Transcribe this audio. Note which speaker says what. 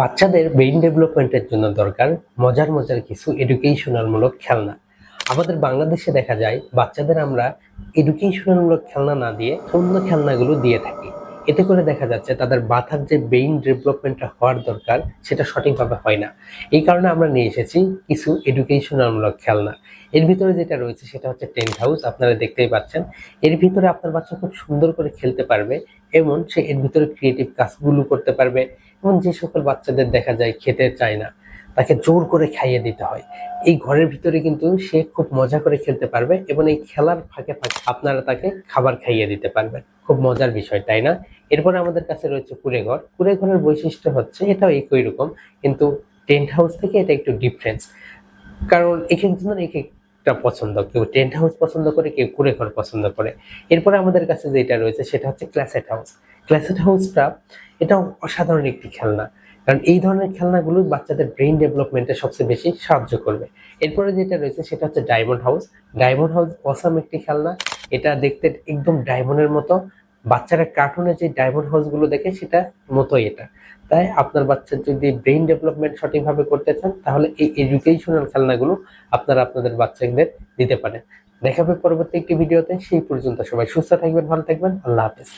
Speaker 1: বাচ্চাদের ব্রেইন ডেভেলপমেন্টের জন্য দরকার, মজার মজার কিছু এডুকেশনাল মূলক খেলনা। আমাদের বাংলাদেশে দেখা যায়, বাচ্চাদের আমরা এডুকেশনাল মূলক খেলনা না দিয়ে অন্য খেলনাগুলো দিয়ে থাকি। এতে করে দেখা যাচ্ছে তাদের মাথার যে ব্রেইন ডেভেলপমেন্টটা হওয়ার দরকার, সেটা সঠিকভাবে হয় না। এই কারণে আমরা নিয়ে এসেছি কিছু এডুকেশনাল মূলক খেলনা। এর ভিতরে যেটা রয়েছে সেটা হচ্ছে টেন্ট হাউস আপনারা দেখতেই পাচ্ছেন। এর ভিতরে আপনার বাচ্চা খুব সুন্দর করে খেলতে পারবে, এবং সে এর ভিতরে ক্রিয়েটিভ কাজগুলো করতে পারবে, এবং যে সকল বাচ্চাদের দেখা যায় খেতে চায় না, তাকে জোর করে খাইয়ে দিতে হয়। এই ঘরের ভিতরে কিন্তু সে খুব মজা করে খেলতে পারবে, এবং এই খেলার ফাঁকে ফাঁকে আপনারা তাকে খাবার খাইয়ে দিতে পারবেন। খুব মজার বিষয়, তাই না? এরপরে আমাদের কাছে রয়েছে কুড়ে ঘর কুড়ে ঘরের বৈশিষ্ট্য হচ্ছে এটাও একই রকম, কিন্তু টেন্ট হাউস থেকে এটা একটু ডিফারেন্স কারণ এক একজনের এক একটা পছন্দ, কেউ টেন্ট হাউস পছন্দ করে, কেউ কুড়ে ঘর পছন্দ করে। এরপরে আমাদের কাছে যেটা রয়েছে সেটা হচ্ছে ক্লাসেট হাউস। ক্লাসেট হাউসটা এটাও অসাধারণ একটি খেলনা, কারণ এই ধরনের খেলনাগুলো বাচ্চাদের ব্রেইন ডেভেলপমেন্টে সবচেয়ে বেশি সাহায্য করবে। এরপরে যেটা রয়েছে সেটা হচ্ছে diamond house. Diamond house awesome একটি খেলনা, এটা দেখতে একদম ডায়মন্ডের মতো বাচ্চারা কার্টুনে যে ডায়মন্ড হাউসগুলো দেখে সেটা মতোই এটা। তাই আপনার বাচ্চার যদি ব্রেইন ডেভেলপমেন্ট সঠিকভাবে করতে চান, তাহলে এই এডুকেশনাল খেলনাগুলো আপনারা আপনাদের বাচ্চাদের দিতে পারেন। দেখা দেখাবে পরবর্তী একটি ভিডিওতে, সেই পর্যন্ত সবাই সুস্থ থাকবেন, ভালো থাকবেন, আল্লাহ হাফেজ।